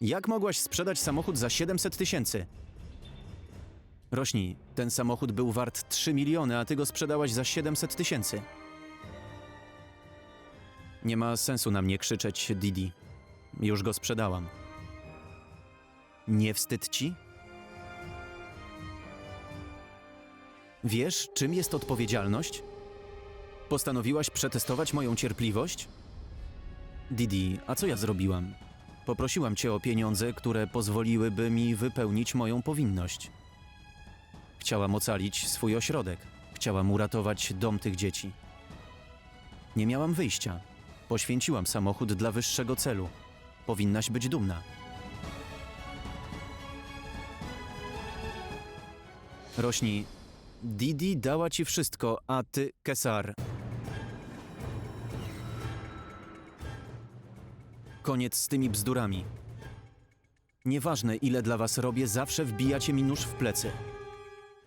Jak mogłaś sprzedać samochód za 700 tysięcy? Rośnij, ten samochód był wart 3 miliony, a ty go sprzedałaś za 700 tysięcy. Nie ma sensu na mnie krzyczeć, Didi. Już go sprzedałam. Nie wstyd ci? Wiesz, czym jest odpowiedzialność? Postanowiłaś przetestować moją cierpliwość? Didi, a co ja zrobiłam? Poprosiłam cię o pieniądze, które pozwoliłyby mi wypełnić moją powinność. Chciałam ocalić swój ośrodek. Chciałam uratować dom tych dzieci. Nie miałam wyjścia. Poświęciłam samochód dla wyższego celu. Powinnaś być dumna. Rośni, Didi dała ci wszystko, a ty, Kesar. Koniec z tymi bzdurami. Nieważne, ile dla was robię, zawsze wbijacie mi nóż w plecy.